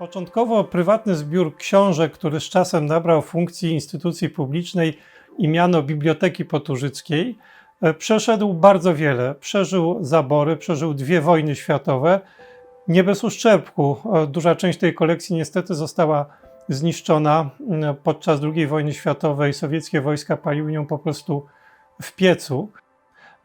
Początkowo prywatny zbiór książek, który z czasem nabrał funkcji instytucji publicznej i miano Biblioteki Poturzyckiej, e, przeszedł bardzo wiele. Przeżył zabory, przeżył dwie wojny światowe. Nie bez uszczerbku. E, Duża część tej kolekcji niestety została zniszczona m, podczas II wojny światowej. Sowieckie wojska paliły ją po prostu w piecu.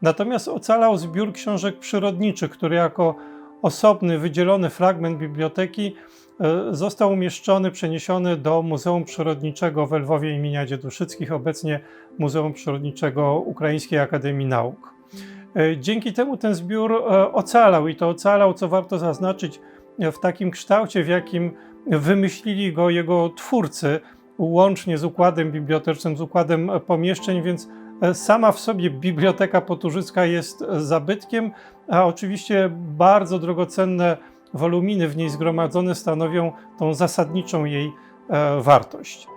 Natomiast ocalał zbiór książek przyrodniczych, który jako osobny, wydzielony fragment biblioteki e, został umieszczony, przeniesiony do Muzeum Przyrodniczego w Lwowie imienia Dzieduszyckich, obecnie Muzeum Przyrodniczego Ukraińskiej Akademii Nauk. E, Dzięki temu ten zbiór e, ocalał i to ocalał, co warto zaznaczyć, e, w takim kształcie, w jakim wymyślili go jego twórcy, łącznie z układem bibliotecznym, z układem e, pomieszczeń, więc e, sama w sobie Biblioteka Poturzycka jest e, zabytkiem, a oczywiście bardzo drogocenne woluminy w niej zgromadzone stanowią tą zasadniczą jej e, wartość.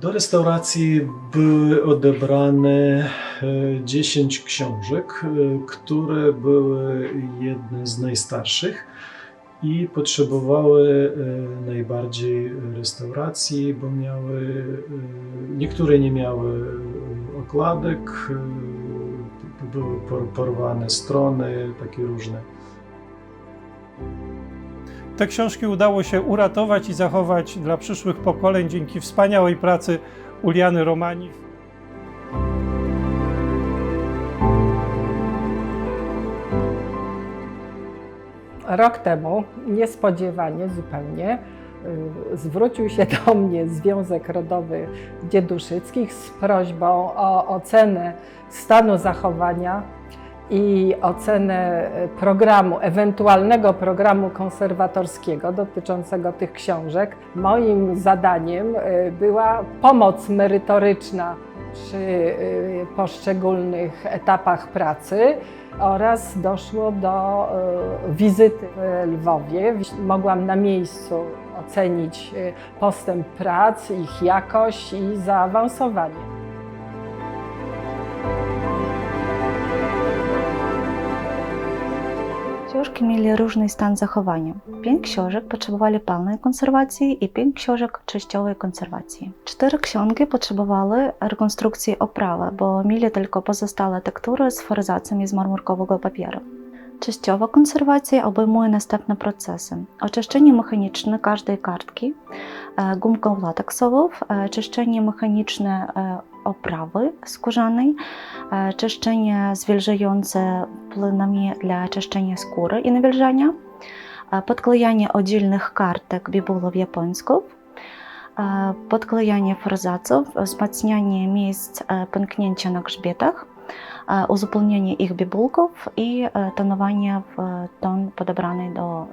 Do restauracji były odebrane e, 10 książek, e, które były jedne z najstarszych i potrzebowały e, najbardziej restauracji, bo miały, e, niektóre nie miały okładek, e, były por- porwane strony, takie różne. Te książki udało się uratować i zachować dla przyszłych pokoleń dzięki wspaniałej pracy Uliany Romani. Rok temu, niespodziewanie zupełnie, zwrócił się do mnie Związek Rodowy Dzieduszyckich z prośbą o ocenę stanu zachowania i ocenę y, programu, ewentualnego programu konserwatorskiego dotyczącego tych książek. Moim zadaniem y, była pomoc merytoryczna przy y, poszczególnych etapach pracy oraz doszło do y, wizyty w Lwowie. Mogłam na miejscu ocenić y, postęp prac, ich jakość i zaawansowanie. Książki mieli różny stan zachowania. Pięć książek potrzebowali pełnej konserwacji i pięć książek częściowej konserwacji. Cztery książki potrzebowały rekonstrukcji oprawy, bo mieli tylko pozostałe tektury z faryzacjami z marmurkowego papieru. Częściowa konserwacja obejmuje następne procesy. Oczyszczenie mechaniczne każdej kartki, e, gumką lateksową, e, czyszczenie mechaniczne e, oprawy skórzanej, czyszczenie zwilżające płynami dla czyszczenia skóry i nawilżania, podklejanie oddzielnych kartek bibulów japońskich, podklejanie forzaców, wzmacnianie miejsc pęknięcia na grzbietach, e, uzupełnienie ich bibulków i e, tonowanie w ton podebrany do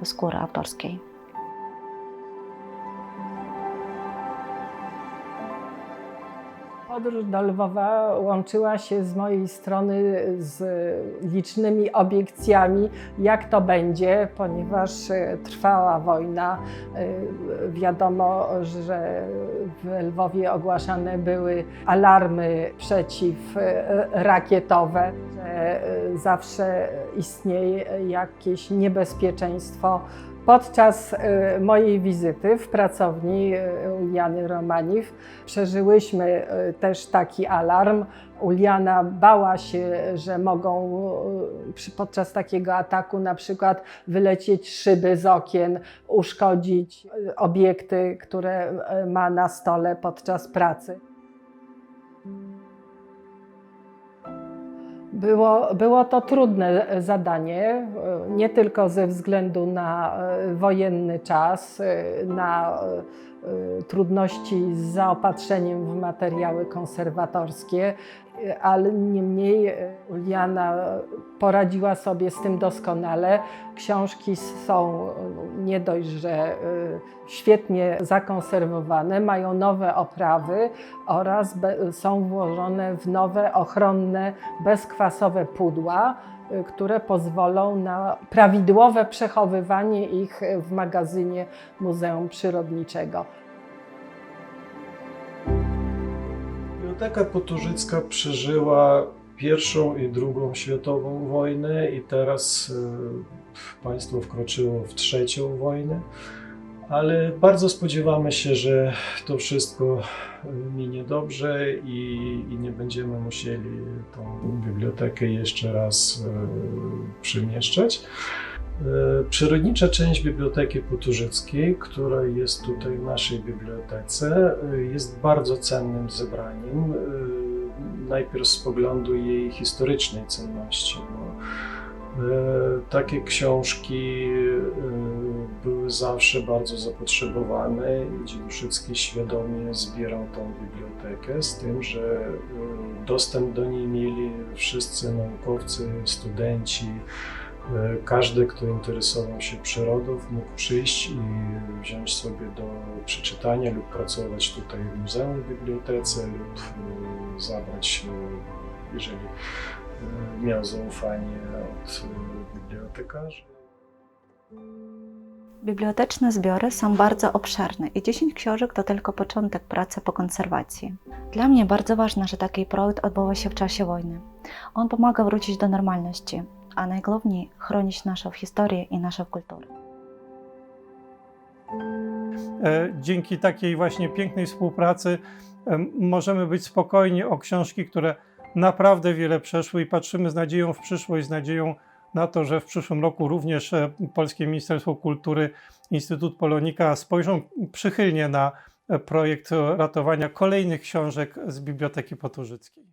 Podróż do Lwowa łączyła się z mojej strony z licznymi obiekcjami, jak to będzie, ponieważ e, trwała wojna. E, Wiadomo, że w Lwowie ogłaszane były alarmy przeciwrakietowe, że e, zawsze istnieje jakieś niebezpieczeństwo Podczas y, mojej wizyty w pracowni y, Uliany Romaniw przeżyłyśmy y, też taki alarm. Uliana bała się, że mogą podczas takiego ataku na przykład wylecieć szyby z okien, uszkodzić obiekty, które ma na stole podczas pracy. Było, było to trudne zadanie, e, nie tylko ze względu na e, wojenny czas, e, na trudności z zaopatrzeniem w materiały konserwatorskie, e, ale niemniej e, Uliana poradziła sobie z tym doskonale. Książki są nie dość, że świetnie zakonserwowane, mają nowe oprawy oraz są włożone w nowe, ochronne, bezkwasowe pudła, y, które pozwolą na prawidłowe przechowywanie ich w magazynie Muzeum Przyrodniczego. Biblioteka Poturzycka przeżyła pierwszą i drugą światową wojnę i teraz e, państwo wkroczyło w trzecią wojnę. Ale bardzo spodziewamy się, że to wszystko e, minie dobrze i, i nie będziemy musieli tą bibliotekę jeszcze raz e, przemieszczać. E, Przyrodnicza część Biblioteki Poturzyckiej, która jest tutaj w naszej bibliotece, jest bardzo cennym zebraniem. Najpierw z poglądu jej historycznej cenności, bo takie książki zawsze bardzo zapotrzebowane i Dziwiszycki świadomie zbierał tą bibliotekę, z tym, że e, dostęp do niej mieli wszyscy naukowcy, studenci, E, Każdy, kto interesował się przyrodą, mógł przyjść i wziąć sobie do przeczytania lub pracować tutaj w muzeum, w bibliotece lub e, zabrać, jeżeli miał zaufanie od bibliotekarzy. Biblioteczne zbiory są bardzo obszerne i 10 książek to tylko początek pracy po konserwacji. Dla mnie bardzo ważne, że taki projekt odbywa się w czasie wojny. On pomaga wrócić do normalności, a najgłówniej chronić naszą historię i naszą kulturę. E, Dzięki takiej właśnie pięknej współpracy em, możemy być spokojni o książki, które naprawdę wiele przeszły i patrzymy z nadzieją w przyszłość, z nadzieją na to, że w przyszłym roku również e, Polskie Ministerstwo Kultury, Instytut Polonika spojrzą przychylnie na e, projekt ratowania kolejnych książek z Biblioteki Poturzyckiej.